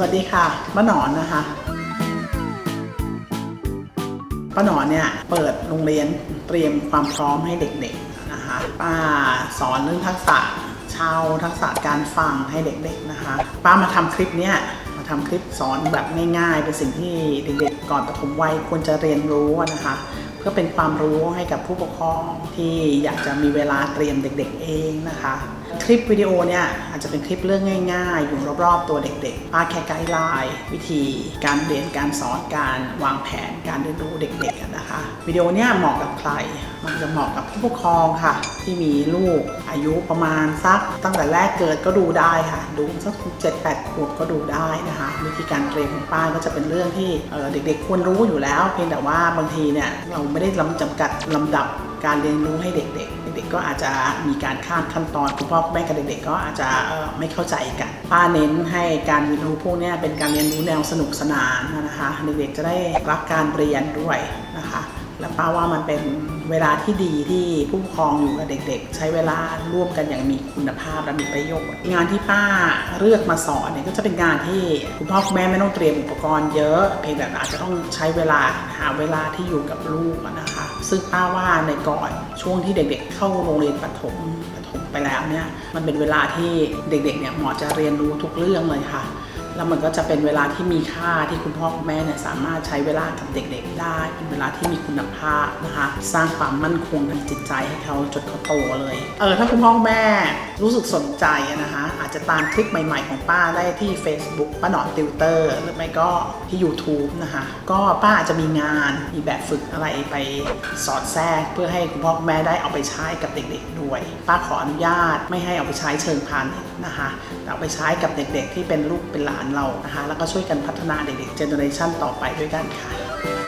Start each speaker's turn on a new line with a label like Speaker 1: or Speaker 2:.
Speaker 1: วัสดีค่ะป้าหนอนนะคะป้าหนอนเนี่ยเปิดโรงเรียนเตรียมความพร้อมให้เด็กๆนะคะป้าสอนเรื่องทักษะเช่าทักษะการฟังให้เด็กๆนะคะป้ามาทำคลิปเนี่ยมาทำคลิปสอนแบบง่ายๆ เป็นสิ่งที่เด็กๆก่อนปฐมวัยควรจะเรียนรู้นะคะ เพื่อเป็นความรู้ให้กับผู้ปกครองที่อยากจะมีเวลาเตรียมเด็กๆเองนะคะ คลิปวิดีโอเนี่ยอาจจะเป็นคลิปเรื่องง่ายๆ อยู่รอบๆตัวเด็กๆป้าแค่ไกด์ไลน์วิธีการเรียนการสอนการวางแผนการเรียนรู้เด็กๆนะคะ วิดีโอเนี่ยเหมาะกับใคร มันจะเหมาะกับผู้ปกครองค่ะ ที่มีลูกอายุประมาณสักตั้งแต่แรกเกิดก็ดูได้ค่ะ ดูสักเจ็ดแปดขวบก็ดูได้นะคะวิธีการเรียนของป้าก็จะเป็นเรื่องที่เเด็กๆควรรู้อยู่แล้ว เพียงแต่ว่าบางทีเนี่ยเราไม่ได้ลำจำกัดลำดับการเรียนรู้ให้เด็ก ๆ เด็กๆก็อาจจะมีการข้ามขั้นตอนคุณพ่อคุณแม่กับเด็กๆก็อาจจะไม่เข้าใจกัน ป้าเน้นให้การเรียนรู้พวกนี้เป็นการเรียนรู้แนวสนุกสนานนะคะ เด็กๆจะได้รักการเรียนด้วยนะคะ และป้าว่ามันเป็นเวลาที่ดีที่ผู้ปกครองอยู่กับเด็ก ๆ ใช้เวลาร่วมกันอย่างมีคุณภาพและมีประโยชน์ งานที่ป้าเลือกมาสอนเนี่ยก็จะเป็นงานที่คุณพ่อคุณแม่ไม่ต้องเตรียมอุปกรณ์เยอะเพียงแต่อาจจะต้องใช้เวลาหาเวลาที่อยู่กับลูกนะคะ ซึ่งป้าว่าในก่อนช่วงที่เด็ก ๆ เข้าโรงเรียนประถมประถมไปแล้วเนี่ยมันเป็นเวลาที่เด็กๆเนี่ยเหมอจะเรียนรู้ทุกเรื่องเลยค่ะ แล้วมันก็จะเป็นเวลาที่มีค่าที่คุณพ่อคุณแม่เนี่ยสามารถใช้เวลากับเด็กๆ ได้ เป็นเวลาที่มีคุณภาพนะคะ สร้างความมั่นคงทางจิตใจให้เขาจนเขาโตเลย เออถ้าคุณพ่อคุณแม่รู้สึกสนใจนะคะ อาจจะตามคลิปใหม่ๆของป้าได้ที่ Facebook ป้าหนอนติวเตอร์ หรือไม่ก็ที่ YouTube นะคะ ก็ป้าอาจจะมีงานมีแบบฝึกอะไรไปสอดแทรก เพื่อให้คุณพ่อคุณแม่ได้เอาไปใช้กับเด็กๆด้วย ป้าขออนุญาตไม่ให้เอาไปใช้เชิงพาณิชย์นะคะแต่เอาไปใช้กับเด็กๆ ที่เป็นลูกเป็นหลานเรานะคะ แล้วก็ช่วยกันพัฒนาเด็กๆเจเนอเรชันต่อไปด้วยกันค่ะ